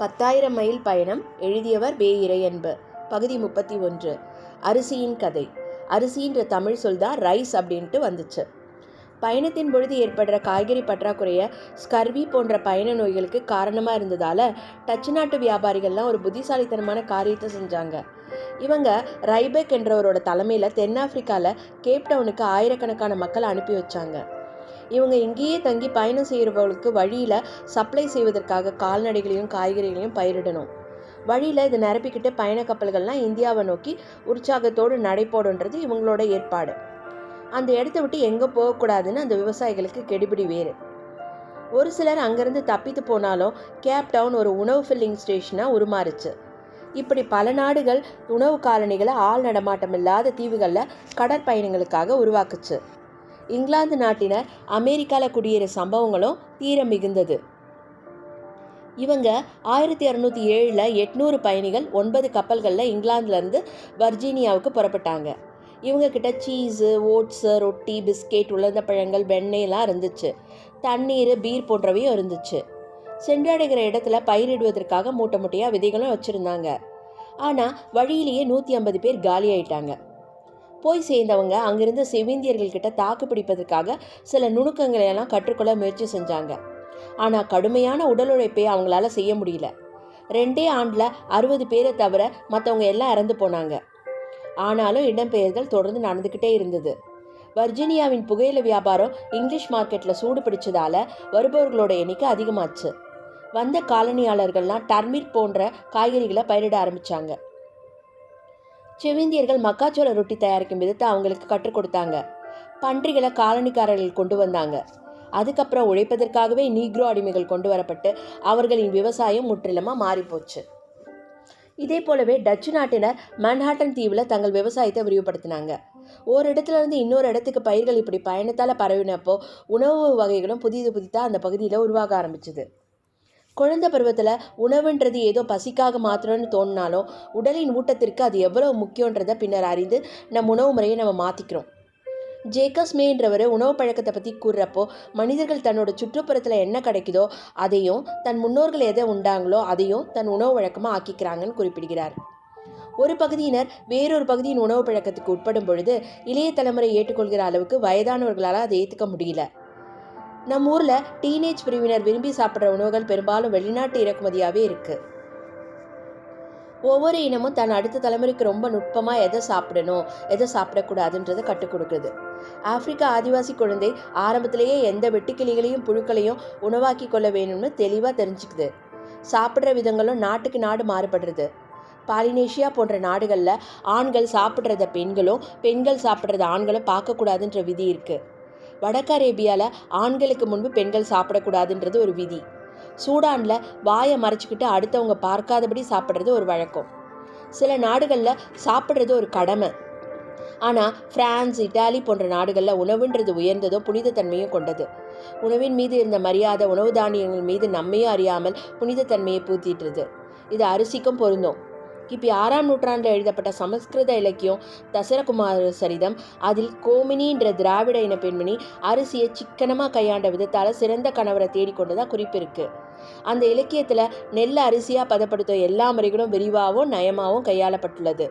பத்தாயிரம் மைல் பயணம் எழுதியவர் வே இறையன்பு பகுதி முப்பத்தி ஒன்று. அரிசியின் கதை. அரிசின்ற தமிழ் சொல் தான் ரைஸ் அப்படின்ட்டு வந்துச்சு. பயணத்தின் பொழுது ஏற்படுற காய்கறி பற்றாக்குறைய ஸ்கர்வி போன்ற பயண நோய்களுக்கு காரணமாக இருந்ததால் டச்சு நாட்டு வியாபாரிகள்லாம் ஒரு புத்திசாலித்தனமான காரியத்தை செஞ்சாங்க. இவங்க ரைபெக் என்றவரோட தலைமையில் தென்னாப்பிரிக்காவில் கேப்டவுனுக்கு ஆயிரக்கணக்கான மக்கள் அனுப்பி வச்சாங்க. இவங்க இங்கேயே தங்கி பயணம் செய்கிறவங்களுக்கு வழியில் சப்ளை செய்வதற்காக கால்நடைகளையும் காய்கறிகளையும் பயிரிடணும். வழியில் இது நிரப்பிக்கிட்டு பயண கப்பல்கள்லாம் இந்தியாவை நோக்கி உற்சாகத்தோடு நடைபோடுன்றது இவங்களோட ஏற்பாடு. அந்த இடத்த விட்டு எங்கே போகக்கூடாதுன்னு அந்த விவசாயிகளுக்கு கெடுபிடி வேறு. ஒரு சிலர் அங்கேருந்து தப்பித்து போனாலும் கேப் டவுன் ஒரு உணவு ஃபில்லிங் ஸ்டேஷனாக உருமாறுச்சு. இப்படி பல நாடுகள் உணவு காலனிகளை ஆள் நடமாட்டம் இல்லாத தீவுகளில் கடற்பயணங்களுக்காக உருவாக்குச்சு. இங்கிலாந்து நாட்டினர் அமெரிக்காவில் குடியேற சம்பவங்களும் தீர மிகுந்தது. இவங்க ஆயிரத்தி இரநூத்தி ஏழில் எட்நூறு பயணிகள் ஒன்பது கப்பல்களில் இங்கிலாந்துலேருந்து வர்ஜீனியாவுக்கு புறப்பட்டாங்க. இவங்க கிட்ட சீஸு ஓட்ஸு ரொட்டி பிஸ்கெட் உலர்ந்த பழங்கள் வெண்ணெய்லாம் இருந்துச்சு. தண்ணீர் பீர் போன்றவையும் இருந்துச்சு. சென்றடைகிற இடத்துல பயிரிடுவதற்காக மூட்டை மூட்டையாக விதைகளும் வச்சுருந்தாங்க. ஆனால் வழியிலேயே நூற்றி ஐம்பது பேர் காலியாயிட்டாங்க. போய் சேர்ந்தவங்க அங்கிருந்த செவிந்தியர்கள்கிட்ட தாக்கு பிடிப்பதற்காக சில நுணுக்கங்களை எல்லாம் கற்றுக்கொள்ள முயற்சி செஞ்சாங்க. ஆனால் கடுமையான உடல் உழைப்பை அவங்களால செய்ய முடியல. ரெண்டே ஆண்டில் அறுபது பேரை தவிர மற்றவங்க எல்லாம் இறந்து போனாங்க. ஆனாலும் இடம்பெயர்தல் தொடர்ந்து நடந்துக்கிட்டே இருந்தது. வர்ஜீனியாவின் புகையில வியாபாரம் இங்கிலீஷ் மார்க்கெட்டில் சூடு பிடிச்சதால வருபவர்களோட எண்ணிக்கை அதிகமாச்சு. வந்த காலனியாளர்கள்லாம் டர்மிட் போன்ற காய்கறிகளை பயிரிட ஆரம்பித்தாங்க செவிந்தியர்கள் மக்காச்சோள ரொட்டி தயாரிக்கும் விதத்தை அவங்களுக்கு கற்றுக் கொடுத்தாங்க. பன்றிகளை காலனிக்காரர்கள் கொண்டு வந்தாங்க. அதுக்கப்புறம் உழைப்பதற்காகவே நீக்ரோ அடிமைகள் கொண்டு வரப்பட்டு அவர்களின் விவசாயம் முற்றிலுமாக மாறிப்போச்சு. இதே போலவே டச்சு நாட்டினர் மன்ஹாட்டன் தீவில் தங்கள் விவசாயத்தை விரிவுபடுத்தினாங்க. ஒரு இடத்துல இருந்து இன்னொரு இடத்துக்கு பயிர்கள் இப்படி பயணத்தால் பரவினப்போ உணவு வகைகளும் புதிது புதிதாக அந்த பகுதியில் உருவாக ஆரம்பிச்சுது. குழந்தை பருவத்தில் உணவுன்றது ஏதோ பசிக்காக மாத்திரம்னு தோணினாலும் உடலின் ஊட்டத்திற்கு அது எவ்வளோ முக்கியன்றதை பின்னர் அறிந்து நம் உணவு முறையை நம்ம மாற்றிக்கிறோம் ஜேக்கஸ் மேன்றவர் உணவு பழக்கத்தை பற்றி கூறுறப்போ மனிதர்கள் தன்னோட சுற்றுப்புறத்தில் என்ன கிடைக்குதோ அதையும் தன் முன்னோர்கள் எதை உண்டாங்களோ அதையும் தன் உணவு வழக்கமாக ஆக்கிக்கிறாங்கன்னு குறிப்பிடுகிறார். ஒரு பகுதியினர் வேறொரு பகுதியின் உணவு பழக்கத்துக்கு உட்படும் பொழுது இளைய தலைமுறை ஏற்றுக்கொள்கிற அளவுக்கு வயதானவர்களால் அதை ஏற்றுக்க முடியல. நம்ம ஊரில் டீனேஜ் பிரிவினர் விரும்பி சாப்பிட்ற உணவுகள் பெரும்பாலும் வெளிநாட்டு இறக்குமதியாகவே இருக்குது ஒவ்வொரு இனமும் தன் அடுத்த தலைமுறைக்கு ரொம்ப நுட்பமாக எதை சாப்பிடணும் எதை சாப்பிடக்கூடாதுன்றதை கற்றுக் கொடுக்குது. ஆப்பிரிக்கா ஆதிவாசி குழந்தை ஆரம்பத்திலேயே எந்த வெட்டுக்கிளிகளையும் புழுக்களையும் உணவாக்கி கொள்ள வேணும்னு தெளிவாக தெரிஞ்சுக்குது. சாப்பிட்ற விதங்களும் நாட்டுக்கு நாடு மாறுபடுறது. பாலினேஷியா போன்ற நாடுகளில் ஆண்கள் சாப்பிட்றத பெண்களும் பெண்கள் சாப்பிட்றத ஆண்களும் பார்க்கக்கூடாதுன்ற விதி இருக்குது வடக்கு அரேபியாவில் ஆண்களுக்கு முன்பு பெண்கள் சாப்பிடக்கூடாதுன்றது ஒரு விதி. சூடானில் வாயை மறைச்சிக்கிட்டு அடுத்தவங்க பார்க்காதபடி சாப்பிட்றது ஒரு வழக்கம். சில நாடுகளில் சாப்பிட்றது ஒரு கடமை. ஆனால் பிரான்ஸ் இட்டாலி போன்ற நாடுகளில் உணவுன்றது உயர்ந்ததோ புனிதத்தன்மையும் கொண்டது. உணவின் மீது இருந்த மரியாதை உணவு தானியங்கள் மீது நம்மையும் அறியாமல் புனிதத்தன்மையை பூத்திட்டுருது. இது அரிசிக்கும் பொருந்தும். கிபி ஆறாம் நூற்றாண்டில் எழுதப்பட்ட சமஸ்கிருத இலக்கியம் தசரகுமார சரிதம். அதில் கோமினின்ற திராவிட இன பெண்மணி அரிசியை சிக்கனமாக கையாண்ட விதத்தால் சிறந்த கணவரை தேடிக்கொண்டதாக குறிப்பிருக்கு. அந்த இலக்கியத்தில் நெல் அரிசியாக பதப்படுத்தும் எல்லா முறைகளும் விரிவாகவும் நயமாகவும் கையாளப்பட்டுள்ளது.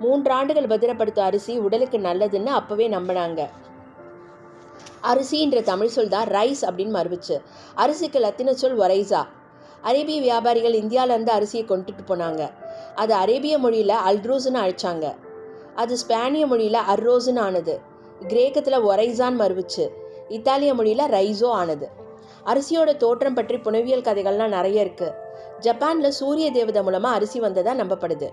மூன்றாண்டுகள் பத்திரப்படுத்தும் அரிசி உடலுக்கு நல்லதுன்னு அப்போவே நம்பினாங்க. அரிசின்ற தமிழ் சொல் தான் ரைஸ் அப்படின்னு மறுபிச்சு அரிசிக்கு லத்தின சொல் ஒரைசா. அரேபிய வியாபாரிகள் இந்தியாவிலேருந்து அரிசியை கொண்டுட்டு போனாங்க. அது அரேபிய மொழியில் அல்ட்ரூஸ்னு அழைச்சாங்க. அது ஸ்பானிய மொழியில் அர்ரோஸ்னு ஆனது. கிரேக்கத்தில் ஒரைசான் மறுவிச்சு. இத்தாலிய மொழியில் ரைஸோ ஆனது. அரிசியோட தோற்றம் பற்றி புனவியல் கதைகள்லாம் நிறைய இருக்குது ஜப்பானில் சூரிய தேவதை மூலமாக அரிசி வந்ததாக நம்பப்படுது.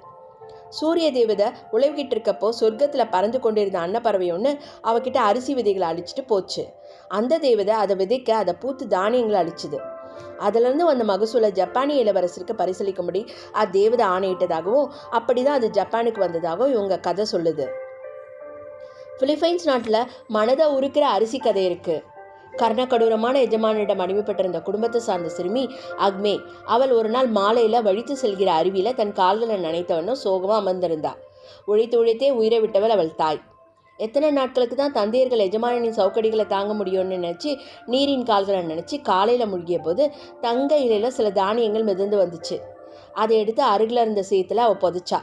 சூரிய தேவதை உழவுகிட்டு இருக்கப்போ சொர்க்கத்தில் பறந்து கொண்டிருந்த அன்னப்பறவை ஒன்று அவகிட்ட அரிசி விதைகளை அழிச்சிட்டு போச்சு. அந்த தேவதை அதை விதைக்க அதை பூத்து தானியங்களை அழிச்சுது. அதிலிருந்து வந்த மகசூலை ஜப்பானிய இளவரசருக்கு பரிசளிக்கும்படி அத்தேவதை ஆணையிட்டதாகவும் அப்படிதான் அது ஜப்பானுக்கு வந்ததாகவும் இவங்க கதை சொல்லுது. பிலிப்பைன்ஸ் நாட்டில் மனதை உருக்கிற அரிசி கதை இருக்கு. கர்ணக்கடூரமான எஜமானிடம் அடிமைப்பட்டிருந்த குடும்பத்தை சார்ந்த சிறுமி அக்மே அவள் ஒரு நாள் மாலையில் வழித்து செல்கிற அருவியில் தன் கால்களை நினைத்தவனும் சோகமாக அமர்ந்திருந்தாள் உழைத்து உழைத்தே உயிரை விட்டவள் அவள் தாய். எத்தனை நாட்களுக்கு தான் தந்தையர்கள் எஜமானனின் சவுக்கடிகளை தாங்க முடியும்னு நினச்சி நீரின் கால்களை நினச்சி காலையில் முழுகிய போது தங்க இலையில் சில தானியங்கள் மிதந்து வந்துச்சு. அதை எடுத்து அருகில் இருந்த சீத்தில் அவள் புதைச்சா.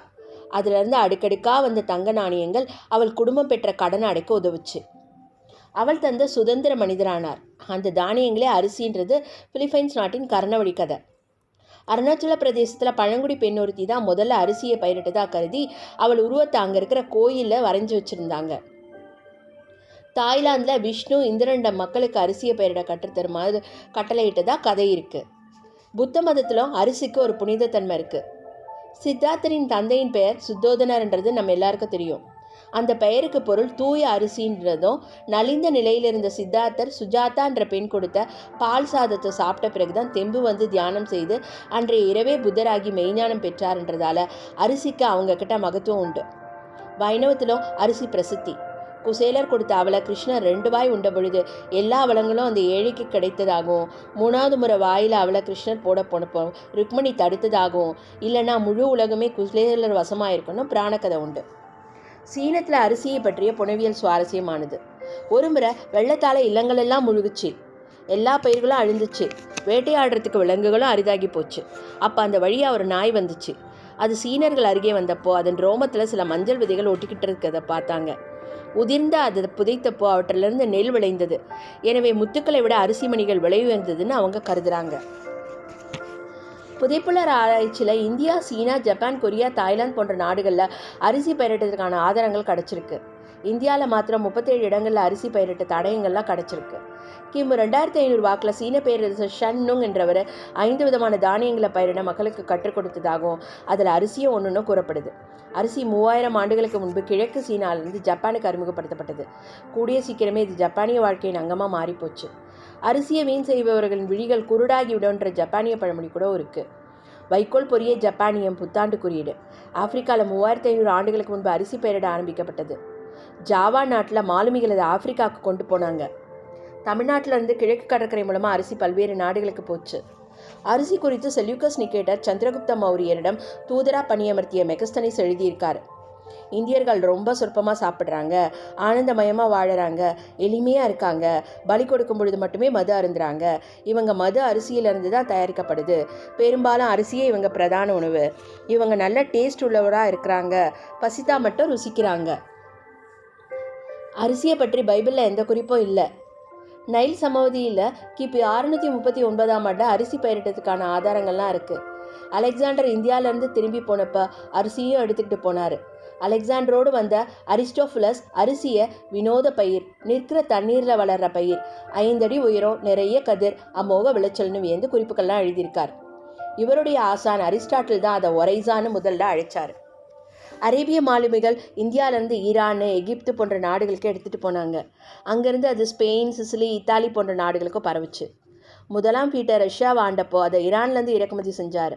அதிலிருந்து அடுக்கடுக்காக வந்த தங்க நாணயங்கள் அவள் குடும்பம் பெற்ற கடனை அடைக்க உதவுச்சு. அவள் தந்த சுதந்திர மனிதரானார். அந்த தானியங்களே அரிசின்றது பிலிப்பைன்ஸ் நாட்டின் கர்ணவழி கதை. அருணாச்சல பிரதேசத்தில் பழங்குடி பெண் ஒருத்தி தான் முதல்ல அரிசியை பயிரிட்டதாக கருதி அவள் உருவத்தை அங்கே இருக்கிற கோயிலில் வரைஞ்சி வச்சுருந்தாங்க. தாய்லாந்தில் விஷ்ணு இந்திரண்ட மக்களுக்கு அரிசியை பயிரிட கற்றுத்தருமாறு கட்டளையிட்டதாக கதை இருக்குது புத்த மதத்திலும் அரிசிக்கு ஒரு புனிதத்தன்மை இருக்குது சித்தார்த்தனின் தந்தையின் பெயர் சுத்தோதனர்ன்றது நம்ம எல்லாருக்கும் தெரியும். அந்த பெயருக்கு பொருள் தூய அரிசின்றதும் நலிந்த நிலையில் இருந்த சித்தார்த்தர் சுஜாதா என்ற பெண் கொடுத்த பால் சாதத்தை சாப்பிட்ட பிறகுதான் தெம்பு வந்து தியானம் செய்து அன்றைய இரவே புத்தராகி மெய்ஞானம் பெற்றார்ன்றதால அரிசிக்கு அவங்க கிட்ட மகத்துவம் உண்டு. வைணவத்திலும் அரிசி பிரசித்தி. குசேலர் கொடுத்த அவளை கிருஷ்ணர் ரெண்டு வாய் உண்ட பொழுது எல்லா வளங்களும் அந்த ஏழைக்கு கிடைத்ததாகவும் மூணாவது முறை வாயில் அவளை கிருஷ்ணர் போட போனப்போ ருக்மணி தடுத்ததாகவும் இல்லைன்னா முழு உலகமே குசேலர் வசமாயிருக்கணும் பிராணக்கதை உண்டு. சீனத்தில் அரிசியை பற்றிய புனவியல் சுவாரஸ்யமானது. ஒரு முறை வெள்ளத்தால் இல்லங்களெல்லாம் முழுகுச்சு. எல்லா பயிர்களும் அழிந்துச்சு வேட்டையாடுறதுக்கு விலங்குகளும் அரிதாகி போச்சு. அப்போ அந்த வழியாக ஒரு நாய் வந்துச்சு. அது சீனர்கள் அருகே வந்தப்போ அதன் ரோமத்தில் சில மஞ்சள் விதைகள் ஒட்டிக்கிட்டு இருக்கிறத பார்த்தாங்க. உதிர்ந்த அதை புதைத்தப்போ அவற்றிலிருந்து நெல் விளைந்தது. எனவே முத்துக்களை விட அரிசி மணிகள் விலை உயர்ந்ததுன்னு அவங்க கருதுறாங்க. புதைப்புலர் ஆராய்ச்சியில் இந்தியா சீனா ஜப்பான் கொரியா தாய்லாந்து போன்ற நாடுகளில் அரிசி பயிரிட்டதுக்கான ஆதாரங்கள் கிடச்சிருக்கு. இந்தியாவில் மாத்திரம் முப்பத்தேழு இடங்களில் அரிசி பயிரிட்ட தடயங்கள்லாம் கிடச்சிருக்கு. கிமு ரெண்டாயிரத்தி ஐநூறு வாக்கில் சீன பேரரசர் ஷன்னுங் என்றவர் ஐந்து விதமான தானியங்களை பயிரிட மக்களுக்கு கற்றுக் கொடுத்ததாகவும் அதில் அரிசியும் ஒன்றுன்னு கூறப்படுது. அரிசி மூவாயிரம் ஆண்டுகளுக்கு முன்பு கிழக்கு சீனாவிலிருந்து ஜப்பானுக்கு அறிமுகப்படுத்தப்பட்டது. கூடிய சீக்கிரமே இது ஜப்பானிய வாழ்க்கையின் அங்கமாக மாறிப்போச்சு. அரிசியை வீண் செய்பவர்களின் விழிகள் குருடாகி விடுன்ற ஜப்பானிய பழமொழி கூட இருக்குது வைக்கோல் பொரிய ஜப்பானியம் புத்தாண்டு குறியீடு. ஆப்பிரிக்காவில் மூவாயிரத்தி ஐநூறு ஆண்டுகளுக்கு முன்பு அரிசி பெயரிட ஆரம்பிக்கப்பட்டது. ஜாவா நாட்டில் மாலுமிகள் அதை ஆப்பிரிக்காவுக்கு கொண்டு போனாங்க. தமிழ்நாட்டிலிருந்து கிழக்கு கடற்கரை மூலமாக அரிசி பல்வேறு நாடுகளுக்கு போச்சு. அரிசி குறித்து செல்யூக்கஸ் நிக்கேட்டர் சந்திரகுப்த மௌரியரிடம் தூதரா பணியமர்த்திய மெகஸ்தனிஸ் எழுதியிருக்கார். இந்தியர்கள் ரொம்ப சொற்பமாக சாப்பிட்றாங்க ஆனந்தமயமாக வாழறாங்க எளிமையாக இருக்காங்க. பலி கொடுக்கும் பொழுது மட்டுமே மது அருந்துறாங்க. இவங்க மது அரிசியிலிருந்து தான் தயாரிக்கப்படுது. பெரும்பாலும் அரிசியே இவங்க பிரதான உணவு. இவங்க நல்ல டேஸ்ட் உள்ளவராக இருக்கிறாங்க. பசித்தா மட்டும் ருசிக்கிறாங்க. அரிசியை பற்றி பைபிளில் எந்த குறிப்பும் இல்லை. நைல் சமவதியில் கிபி அறுநூற்றி முப்பத்தி ஒன்பதாம் ஆண்டு அரிசி பயிரிட்டதுக்கான ஆதாரங்கள்லாம் இருக்குது அலெக்சாண்டர் இந்தியாவிலேருந்து திரும்பி போனப்போ அரிசியும் எடுத்துக்கிட்டு போனார். அலெக்சாண்டரோடு வந்த அரிஸ்டோஃபுலஸ் அரிசியை வினோத பயிர் நிற்கிற தண்ணீரில் வளர்கிற பயிர். ஐந்தடி உயரம் நிறைய கதிர் அமோக விளைச்சல்னு வியந்து குறிப்புகள்லாம் எழுதியிருக்கார். இவருடைய ஆசான் அரிஸ்டாட்டில் தான் அதை ஒரைசான்னு முதல்ல அழைச்சார். அரேபிய மாலுமிகள் இந்தியாவிலேருந்து ஈரான் எகிப்து போன்ற நாடுகளுக்கு எடுத்துகிட்டு போனாங்க. அங்கேருந்து அது ஸ்பெயின் சிசிலி இத்தாலி போன்ற நாடுகளுக்கும் பரவுச்சு. முதலாம் பீட்டர் ரஷ்யாவை ஆண்டப்போ அதை ஈரான்லேருந்து இறக்குமதி செஞ்சார்.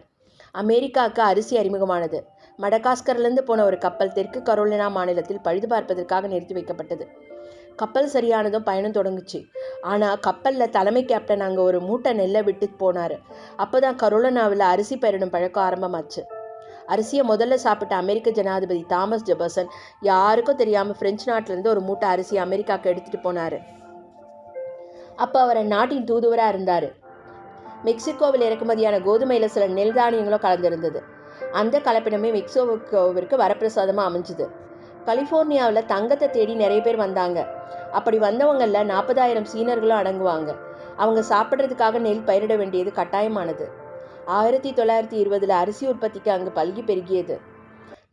அமெரிக்காவுக்கு அரிசி அறிமுகமானது. மடகாஸ்கர்லேருந்து போன ஒரு கப்பல் தெற்கு கரோலினா மாநிலத்தில் பழுது பார்ப்பதற்காக நிறுத்தி வைக்கப்பட்டது. கப்பல் சரியானதும் பயணம் தொடங்குச்சு. ஆனால் கப்பலில் தலைமை கேப்டன் அங்கே ஒரு மூட்டை நெல்லை விட்டு போனார். அப்போ தான் கரோலினாவில் அரிசி பயிரிடும் பழக்கம் ஆரம்பமாச்சு. அரிசியை முதல்ல சாப்பிட்ட அமெரிக்க ஜனாதிபதி தாமஸ் ஜெபர்சன் யாருக்கும் தெரியாமல் பிரெஞ்சு நாட்டிலேருந்து ஒரு மூட்டை அரிசி அமெரிக்காவுக்கு எடுத்துகிட்டு போனார். அப்போ அவர் நாட்டின் தூதுவராக இருந்தார். மெக்சிகோவில் இறக்குமதியான கோதுமையில் சில நெல் தானியங்களும் கலந்திருந்தது. அந்த கலப்பினமே மெக்சிகோவிற்கு வரப்பிரசாதமாக அமைஞ்சுது. கலிஃபோர்னியாவில் தங்கத்தை தேடி நிறைய பேர் வந்தாங்க. அப்படி வந்தவங்களில் நாற்பதாயிரம் சீனர்களும் அடங்குவாங்க. அவங்க சாப்பிட்றதுக்காக நெல் பயிரிட வேண்டியது கட்டாயமானது. ஆயிரத்தி தொள்ளாயிரத்தி இருபதில் அரிசி உற்பத்திக்கு அங்கு பல்கி பெருகியது.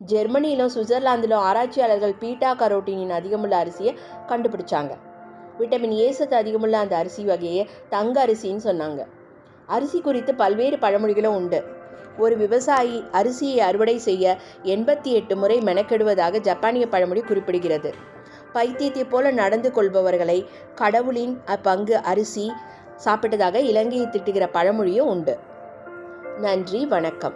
ஜெர்மனியிலும் சுவிட்சர்லாந்திலும் ஆராய்ச்சியாளர்கள் பீட்டா கரோட்டினின் அதிகமுள்ள அரிசியை கண்டுபிடிச்சாங்க. விட்டமின் ஏ சத்து அதிகமுள்ள அந்த அரிசி வகையை தங்க அரிசின்னு சொன்னாங்க. அரிசி குறித்து பல்வேறு பழமொழிகளும் உண்டு. ஒரு விவசாயி அரிசியை அறுவடை செய்ய எண்பத்தி எட்டு முறை மெனக்கெடுவதாக ஜப்பானிய பழமொழி குறிப்பிடுகிறது. பைத்தியத்தை போல நடந்து கொள்பவர்களை கடவுளின் பங்கு அரிசி சாப்பிட்டதாக இலங்கையை திட்டுகிற பழமொழியும் உண்டு. நன்றி வணக்கம்.